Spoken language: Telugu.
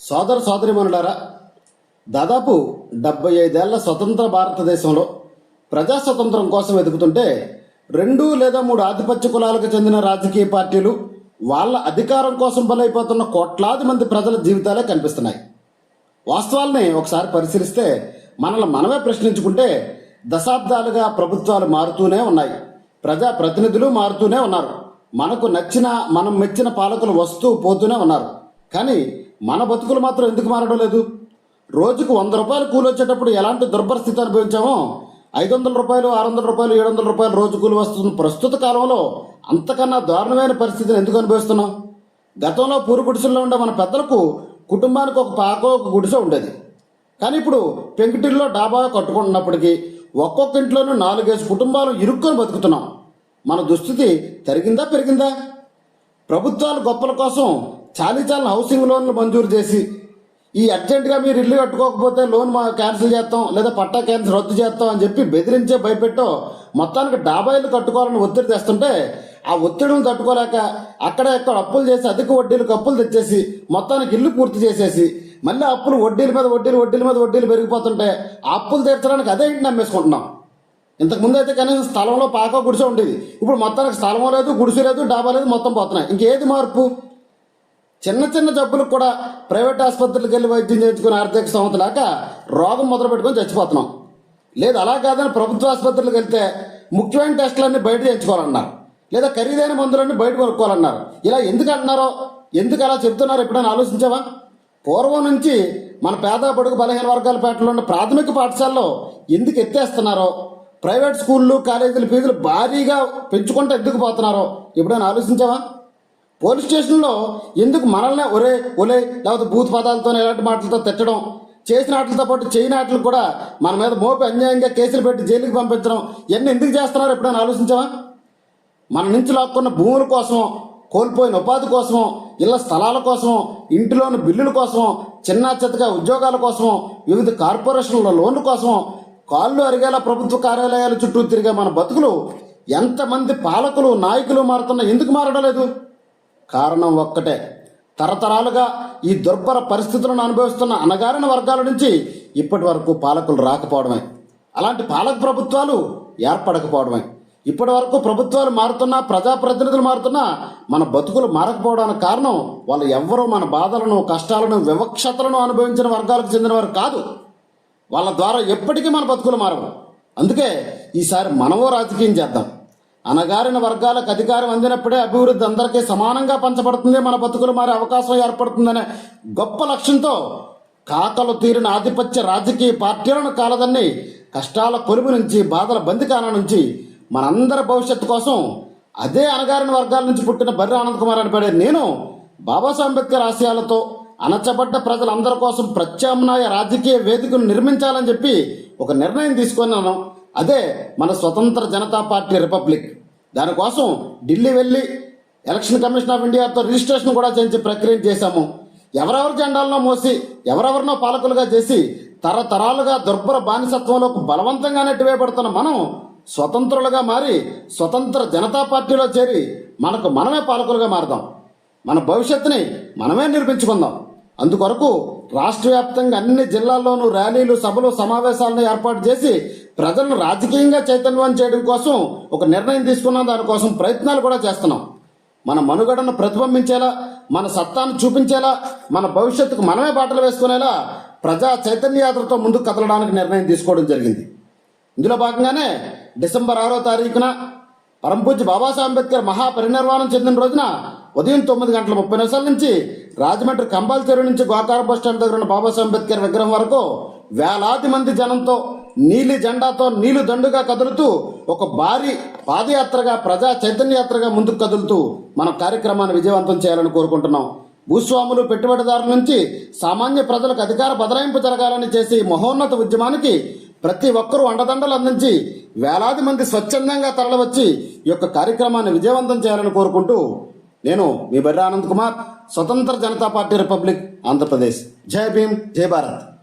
సోదర సోదరిమనులారా దాదాపు డెబ్బై ఐదేళ్ళ స్వతంత్ర భారతదేశంలో ప్రజా స్వతంత్రం కోసం వెతుకుతుంటే రెండు లేదా మూడు ఆధిపత్య కులాలకు చెందిన రాజకీయ పార్టీలు వాళ్ళ అధికారం కోసం బలైపోతున్న కోట్లాది మంది ప్రజల జీవితాలే కనిపిస్తున్నాయి. వాస్తవాల్ని ఒకసారి పరిశీలిస్తే మనల్ని మనమే ప్రశ్నించుకుంటే దశాబ్దాలుగా ప్రభుత్వాలు మారుతూనే ఉన్నాయి. ప్రజా ప్రతినిధులు మారుతూనే ఉన్నారు. మనకు నచ్చిన మనం మెచ్చిన పాలకులు వస్తూ పోతూనే ఉన్నారు. కానీ మన బతుకులు మాత్రం ఎందుకు మారడం లేదు? రోజుకు వంద రూపాయలు కూలి వచ్చేటప్పుడు ఎలాంటి దుర్పరిస్థితి అనుభవించామో? ఐదు వందల రూపాయలు ఆరు వందల రూపాయలు ఏడు వందల రూపాయలు రోజు కూలి వస్తున్న ప్రస్తుత కాలంలో అంతకన్నా దారుణమైన పరిస్థితిని ఎందుకు అనుభవిస్తున్నాం? గతంలో పూరు గుడిసెల్లో ఉండే మన పెద్దలకు కుటుంబానికి ఒక పాకో ఒక గుడిసె ఉండేది. కానీ ఇప్పుడు పెంకిటిల్లో డాబా కట్టుకుంటున్నప్పటికీ ఒక్కొక్క ఇంట్లోనూ నాలుగేసి కుటుంబాలు ఇరుక్కొని బతుకుతున్నాం. మన దుస్థితి తరిగిందా పెరిగిందా? ప్రభుత్వాలు గొప్పల కోసం చాలీచాలని హౌసింగ్ లోన్లు మంజూరు చేసి ఈ అర్జెంటుగా మీరు ఇల్లు కట్టుకోకపోతే లోన్ మా క్యాన్సిల్ చేస్తాం లేదా పట్టా క్యాన్సిల్ రద్దు చేస్తాం అని చెప్పి బెదిరించే భయపెట్టో మొత్తానికి డాబా ఇల్లు కట్టుకోవాలని ఒత్తిడి తెస్తుంటే ఆ ఒత్తిడిని తట్టుకోలేక అక్కడ ఎక్కడ అప్పులు చేసి అధిక వడ్డీలకు అప్పులు తెచ్చేసి మొత్తానికి ఇల్లు పూర్తి చేసేసి మళ్ళీ అప్పులు వడ్డీల మీద వడ్డీలు వడ్డీల మీద వడ్డీలు పెరిగిపోతుంటే ఆ అప్పులు తీర్చడానికి అదే ఇంటిని నమ్మేసుకుంటున్నాం. ఇంతకుముందు అయితే కనీసం స్థలంలో పాక గుడిసె ఉండేది. ఇప్పుడు మొత్తానికి స్థలం లేదు గుడిసె లేదు డాబా లేదు మొత్తం పోతున్నాయి. ఇంకేది మార్పు? చిన్న చిన్న జబ్బులకు కూడా ప్రైవేట్ ఆసుపత్రులకు వెళ్ళి వైద్యం చేయించుకునే ఆర్థిక స్థోమత లేక రోగం మొదలు పెట్టుకొని చచ్చిపోతున్నాం. లేదు అలా కాదని ప్రభుత్వ ఆసుపత్రులకు వెళ్తే ముఖ్యమైన టెస్టులన్నీ బయట చేయించుకోవాలన్నారు. లేదా ఖరీదైన మందులన్నీ బయట కొనుక్కోవాలన్నారు. ఇలా ఎందుకు అంటున్నారో ఎందుకు అలా చెప్తున్నారు ఎప్పుడైనా ఆలోచించావా? పూర్వం నుంచి మన పేద బడుగు బలహీన వర్గాల పేటలో ఉన్న ప్రాథమిక పాఠశాలలో ఎందుకు ఎత్తేస్తున్నారో ప్రైవేట్ స్కూళ్ళు కాలేజీల ఫీజులు భారీగా పెంచుకుంటూ ఎందుకు పోతున్నారో ఎప్పుడైనా ఆలోచించావా? పోలీస్ స్టేషన్లో ఎందుకు మనల్నే ఒరే ఒలే లేకపోతే బూత్ పదాలతో ఎలాంటి మాటలతో తిట్టడం? చేసిన ఆటలతో పాటు చేయని ఆటలు కూడా మన మీద మోపి అన్యాయంగా కేసులు పెట్టి జైలుకి పంపించడం. ఇవన్నీ ఎందుకు చేస్తున్నారు? ఎప్పుడైనా ఆలోచించావా? మన నుంచి లాక్కున్న భూముల కోసం కోల్పోయిన ఉపాధి కోసం ఇళ్ళ స్థలాల కోసం ఇంటిలోని బిల్లుల కోసం చిన్న చిత్తగా ఉద్యోగాల కోసం వివిధ కార్పొరేషన్ల లోన్ల కోసం కాళ్ళు అరిగేలా ప్రభుత్వ కార్యాలయాల చుట్టూ తిరిగే మన బతుకులు ఎంతమంది పాలకులు నాయకులు మారుతున్నా ఎందుకు మారడం లేదు? కారణం ఒక్కటే. తరతరాలుగా ఈ దుర్భర పరిస్థితులను అనుభవిస్తున్న అనగారిన వర్గాల నుంచి ఇప్పటి వరకు పాలకులు రాకపోవడమే. అలాంటి పాలక ప్రభుత్వాలు ఏర్పడకపోవడమే. ఇప్పటి వరకు ప్రభుత్వాలు మారుతున్నా ప్రజాప్రతినిధులు మారుతున్నా మన బతుకులు మారకపోవడానికి కారణం వాళ్ళు ఎవ్వరూ మన బాధలను కష్టాలను వివక్షతలను అనుభవించిన వర్గాలకు చెందినవారు కాదు. వాళ్ళ ద్వారా ఎప్పటికీ మన బతుకులు మారవు. అందుకే ఈసారి మనమో రాజకీయం చేద్దాం. అనగారిన వర్గాలకు అధికారం అందినప్పుడే అభివృద్ధి అందరికీ సమానంగా పంచబడుతుంది. మన బతుకులు మారే అవకాశం ఏర్పడుతుందనే గొప్ప లక్ష్యంతో కాకలు తీరిన ఆధిపత్య రాజకీయ పార్టీలను కాలదన్ని కష్టాల కొలుపు నుంచి బాధల బందికాన నుంచి మనందరి భవిష్యత్తు కోసం అదే అనగారిన వర్గాల నుంచి పుట్టిన బర్రె ఆనంద్ కుమార్ అని పడే నేను బాబాసాహెబ్ అంబేద్కర్ ఆశయాలతో అణచబడ్డ ప్రజలందరి కోసం ప్రత్యామ్నాయ రాజకీయ వేదికను నిర్మించాలని చెప్పి ఒక నిర్ణయం తీసుకున్నాను. అదే మన స్వతంత్ర జనతా పార్టీ రిపబ్లిక్. దానికోసం ఢిల్లీ వెళ్ళి ఎలక్షన్ కమిషన్ ఆఫ్ ఇండియాతో రిజిస్ట్రేషన్ కూడా చేయించి ప్రక్రియ చేశాము. ఎవరెవరి జెండాలను మోసి ఎవరెవరినో పాలకులుగా చేసి తరతరాలుగా దుర్భర బానిసత్వంలోకి బలవంతంగా నెట్టివేయబడుతున్న మనం స్వతంత్రులుగా మారి స్వతంత్ర జనతా పార్టీలో చేరి మనకు మనమే పాలకులుగా మారదాం. మన భవిష్యత్తుని మనమే నిర్మించుకుందాం. అందుకొరకు రాష్ట్ర వ్యాప్తంగా అన్ని జిల్లాల్లోనూ ర్యాలీలు సభలు సమావేశాలను ఏర్పాటు చేసి ప్రజలను రాజకీయంగా చైతన్యవం చేయడం కోసం ఒక నిర్ణయం తీసుకున్నాం. దానికోసం ప్రయత్నాలు కూడా చేస్తున్నాం. మన మనుగడను ప్రతిబింబించేలా మన సత్తాను చూపించేలా మన భవిష్యత్తుకు మనమే బాటలు వేసుకునేలా ప్రజా చైతన్య యాత్రతో ముందుకు కదలడానికి నిర్ణయం తీసుకోవడం జరిగింది. ఇందులో భాగంగానే డిసెంబర్ ఆరో తారీఖున పరంపూజ బాబాసాహెబ్ అంబేద్కర్ మహాపరినిర్వాణం చెందిన రోజున ఉదయం తొమ్మిది గంటల ముప్పై నిమిషాల నుంచి రాజమండ్రి కంబాల చెరువు నుంచి గోకార బస్ స్టాండ్ దగ్గర ఉన్న బాబాసాహెబ్ అంబేద్కర్ విగ్రహం వరకు వేలాది మంది జనంతో నీలి జెండాతో నీలు దండుగా కదులుతూ ఒక భారీ పాదయాత్రగా ప్రజా చైతన్యయాత్రగా ముందుకు కదులుతూ మన కార్యక్రమాన్ని విజయవంతం చేయాలని కోరుకుంటున్నాం. భూస్వాములు పెట్టుబడిదారుల నుంచి సామాన్య ప్రజలకు అధికార బదలాయింపు జరగాలని చేసి మహోన్నత ఉద్యమానికి ప్రతి ఒక్కరూ అండదండలు అందించి వేలాది మంది స్వచ్ఛందంగా తరలివచ్చి ఈ యొక్క కార్యక్రమాన్ని విజయవంతం చేయాలని కోరుకుంటూ నేను మీ బర్రె ఆనంద్ కుమార్ స్వతంత్ర జనతా పార్టీ రిపబ్లిక్ ఆంధ్రప్రదేశ్. జై భీమ్ జై భారత్.